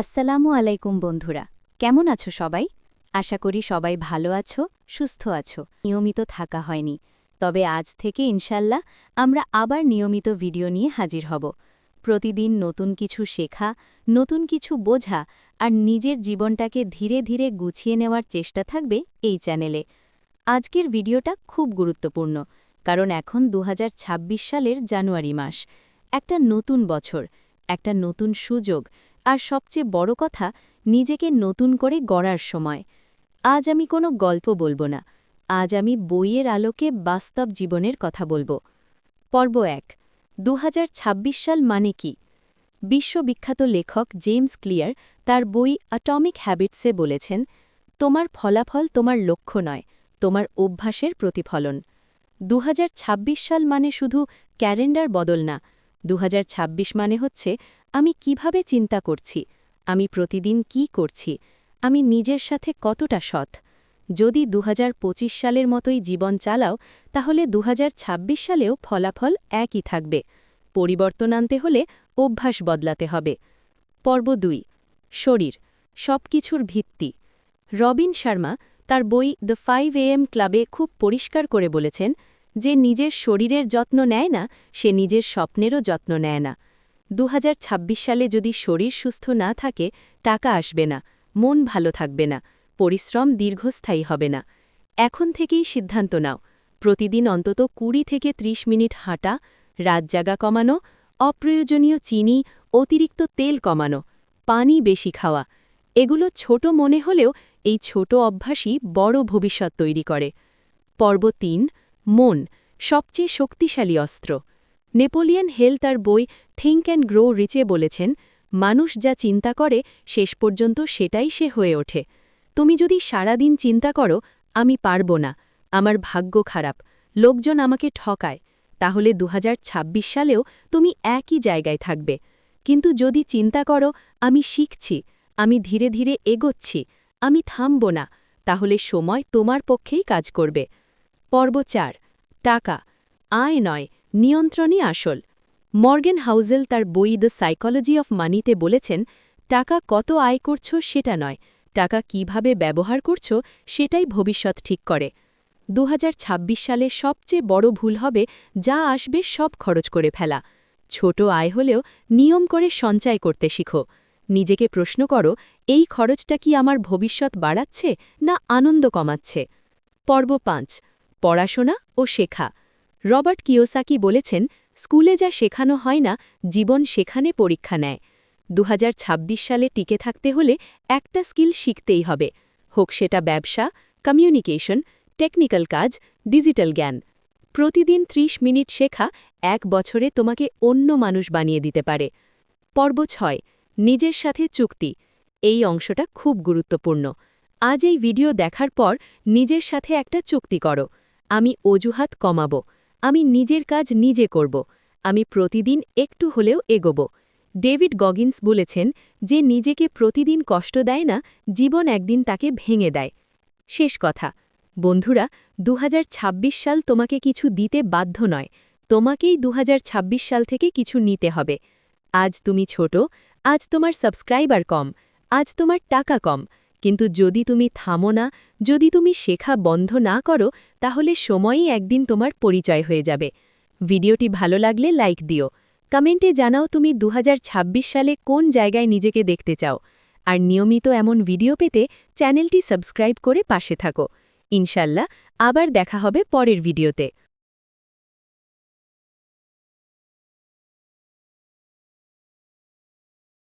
আসসালামু আলাইকুম বন্ধুরা, কেমন আছো সবাই? আশা করি সবাই ভালো আছো, সুস্থ আছো। নিয়মিত থাকা হয়নি, তবে আজ থেকে ইনশাল্লাহ আমরা আবার নিয়মিত ভিডিও নিয়ে হাজির হব। প্রতিদিন নতুন কিছু শেখা, নতুন কিছু বোঝা আর নিজের জীবনটাকে ধীরে ধীরে গুছিয়ে নেওয়ার চেষ্টা থাকবে এই চ্যানেলে। আজকের ভিডিওটা খুব গুরুত্বপূর্ণ, কারণ এখন দু হাজার ছাব্বিশ সালের জানুয়ারি মাস। একটা নতুন বছর, একটা নতুন সুযোগ আর সবচেয়ে বড় কথা, নিজেকে নতুন করে গড়ার সময়। আজ আমি কোনো গল্প বলব না। আজ আমি বইয়ের আলোকে বাস্তব জীবনের কথা বলব। পর্ব এক দু সাল মানে কি? বিশ্ববিখ্যাত লেখক জেমস ক্লিয়ার তার বই অ্যাটমিক হ্যাবিটসে বলেছেন, তোমার ফলাফল তোমার লক্ষ্য নয়, তোমার অভ্যাসের প্রতিফলন। দু হাজার ছাব্বিশ সাল মানে শুধু ক্যালেন্ডার বদল না দু হাজার ছাব্বিশ মানে হচ্ছে আমি কীভাবে চিন্তা করছি? আমি প্রতিদিন কি করছি? আমি নিজের সাথে কতটা সৎ? যদি দু হাজার পঁচিশ সালের মতোই জীবন চালাও, তাহলে দু হাজার ছাব্বিশ সালেও ফলাফল একই থাকবে। পরিবর্তন আনতে হলে অভ্যাস বদলাতে হবে। পর্ব দুই, শরীর সব কিছুর ভিত্তি। রবিন শর্মা তার বই দ্য ফাইভ এএম ক্লাবে খুব পরিষ্কার করে বলেছেন যে নিজের শরীরের যত্ন নেয় না, সে নিজের স্বপ্নেরও যত্ন নেয় না। দু হাজার ছাব্বিশ সালে যদি শরীর সুস্থ না থাকে, টাকা আসবে না, মন ভালো থাকবে না, পরিশ্রম দীর্ঘস্থায়ী হবে না। এখন থেকেই সিদ্ধান্ত নাও, প্রতিদিন অন্তত কুড়ি থেকে ৩০ মিনিট হাঁটা, রাত জাগা কমানো, অপ্রয়োজনীয় চিনি, অতিরিক্ত তেল কমানো, পানি বেশি খাওয়া, এগুলো ছোট মনে হলেও এই ছোট অভ্যাসই বড় ভবিষ্যৎ তৈরি করে। পর্ব তিন, মন, সবচেয়ে শক্তিশালী অস্ত্র। নেপোলিয়ন হেল তার বই থিঙ্ক অ্যান্ড গ্রো রিচে বলেছেন, মানুষ যা চিন্তা করে, শেষ পর্যন্ত সেটাই সে হয়ে ওঠে। তুমি যদি সারাদিন চিন্তা করো, আমি পারব না, আমার ভাগ্য খারাপ, লোকজন আমাকে ঠকায়, তাহলে দু হাজার ছাব্বিশ সালেও তুমি একই জায়গায় থাকবে। কিন্তু যদি চিন্তা করো, আমি শিখছি, আমি ধীরে ধীরে এগোচ্ছি, আমি থামব না, তাহলে সময় তোমার পক্ষেই কাজ করবে। পর্ব চার, টাকা, আয় নয় নিয়ন্ত্রণই আসল। মর্গেন হাউজেল তার বই দ্য সাইকোলজি অফ মানিতে বলেছেন, টাকা কত আয় করছ সেটা নয়। টাকা কীভাবে ব্যবহার করছ সেটাই ভবিষ্যৎ ঠিক করে। দু হাজার ছাব্বিশ সালে সবচেয়ে বড় ভুল হবে যা আসবে সব খরচ করে ফেলা। ছোট আয় হলেও নিয়ম করে সঞ্চয় করতে শিখো। নিজেকে প্রশ্ন করো, এই খরচটা কি আমার ভবিষ্যৎ বাড়াচ্ছে না আনন্দ কমাচ্ছে? পর্ব পাঁচ, পড়াশোনা ও শেখা। রবার্ট কিওসাকি বলেছেন, স্কুলে যা শেখানো হয় না, জীবন সেখানে পরীক্ষা নেয়। দু হাজার ছাব্বিশ সালে টিকে থাকতে হলে একটা স্কিল শিখতেই হবে। হোক সেটা ব্যবসা, কমিউনিকেশন, টেকনিক্যাল কাজ, ডিজিটাল জ্ঞান। প্রতিদিন ৩০ মিনিট শেখা এক বছরে তোমাকে অন্য মানুষ বানিয়ে দিতে পারে। পর্ব ছয়, নিজের সাথে চুক্তি। এই অংশটা খুব গুরুত্বপূর্ণ। আজ এই ভিডিও দেখার পর নিজের সাথে একটা চুক্তি করো। আমি অজুহাত কমাব। আমি নিজের কাজ নিজে করব। আমি প্রতিদিন একটু হলেও এগোব। ডেভিড গগিন্স বলেছেন যে নিজেকে প্রতিদিন কষ্ট দেয় না, জীবন একদিন তাকে ভেঙে দেয়। শেষ কথা। বন্ধুরা দু হাজার ছাব্বিশ সাল তোমাকে কিছু দিতে বাধ্য নয়। তোমাকেই দুহাজার ছাব্বিশ সাল থেকে কিছু নিতে হবে। আজ তুমি ছোট, আজ তোমার সাবস্ক্রাইবার কম, আজ তোমার টাকা কম। কিন্তু যদি তুমি থামো না, যদি তুমি শেখা বন্ধ না করো, তাহলে সময়ই একদিন তোমার পরিচয় হয়ে যাবে। ভিডিওটি ভালো লাগলে লাইক দিও। কমেন্টে জানাও তুমি দু হাজার ছাব্বিশ সালে কোন জায়গায় নিজেকে দেখতে চাও। আর নিয়মিত এমন ভিডিও পেতে চ্যানেলটি সাবস্ক্রাইব করে পাশে থাকো। ইনশাল্লাহ, আবার দেখা হবে পরের ভিডিওতে।